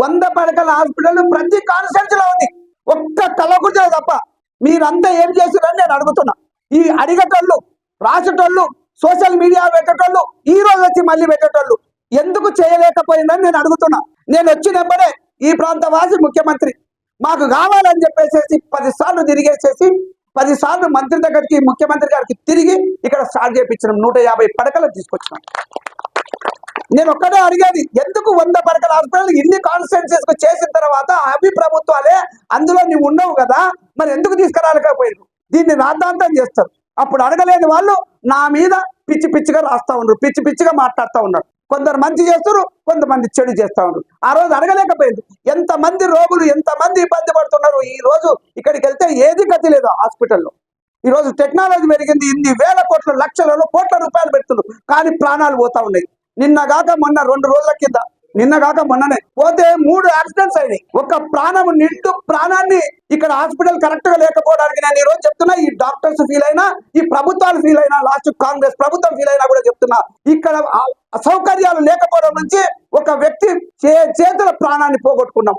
వంద పడకల హాస్పిటల్ ప్రతి కాన్స్టిట్యూన్సీ లో ఉంది. ఒక్క కలకుర్చే తప్ప మీరంతా ఏం చేసిరని నేను అడుగుతున్నా. ఈ అడిగేటోళ్ళు రాసేటోళ్ళు సోషల్ మీడియా పెట్టేటోళ్ళు ఈ రోజు వచ్చి మళ్ళీ పెట్టేటోళ్ళు ఎందుకు చేయలేకపోయిందని నేను అడుగుతున్నా. నేను వచ్చినప్పుడే ఈ ప్రాంత వాసి ముఖ్యమంత్రి మాకు కావాలని చెప్పేసి పదిసార్లు తిరిగేసేసి పదిసార్లు మంత్రి దగ్గరికి ముఖ్యమంత్రి గారికి తిరిగి ఇక్కడ స్టార్ట్ చేయించినాం నూట యాభై పడకలు తీసుకొచ్చినాం. నేను ఒక్కడే అడిగేది ఎందుకు వంద పడకల హాస్పిటల్ ఇన్ని కాన్స్టిట్యూన్సీస్కు చేసిన తర్వాత అవి ప్రభుత్వాలే అందులో నువ్వు ఉన్నావు కదా? మరి ఎందుకు తీసుకురాలేకపోయారు దీన్ని రాద్ధాంతం చేస్తారు. అప్పుడు అడగలేని వాళ్ళు నా మీద పిచ్చి పిచ్చిగా రాస్తా ఉన్నారు పిచ్చి పిచ్చిగా మాట్లాడుతూ ఉన్నారు. కొందరు మంచి చేస్తారు కొంతమంది చెడు చేస్తా ఉన్నారు. ఆ రోజు అడగలేకపోయింది ఎంతమంది రోగులు ఎంతమంది ఇబ్బంది పడుతున్నారు? ఈ రోజు ఇక్కడికి వెళ్తే ఏది గతి లేదు హాస్పిటల్లో. ఈ రోజు టెక్నాలజీ పెరిగింది ఇన్ని వేల కోట్ల లక్షలలో కోట్ల రూపాయలు పెడుతున్నారు. కానీ ప్రాణాలు పోతా ఉన్నాయి. నిన్నగాక మొన్న రెండు రోజుల కింద నిన్నగాక మొన్ననే. పోతే మూడు యాక్సిడెంట్స్ అయినాయి. ఒక ప్రాణం నిండు ప్రాణాన్ని ఇక్కడ హాస్పిటల్ కరెక్ట్గా లేకపోవడానికి నేను ఈ రోజు చెప్తున్నా ఈ డాక్టర్స్ ఫీల్ అయినా ఈ ప్రభుత్వాలు ఫీల్ అయినా లాస్ట్ కాంగ్రెస్ ప్రభుత్వం ఫీల్ అయినా కూడా చెప్తున్నా. ఇక్కడ సౌకర్యాలు అసౌకర్యాలు లేకపోవడం నుంచి ఒక వ్యక్తి చే- చేతుల ప్రాణాన్ని పోగొట్టుకున్నాం.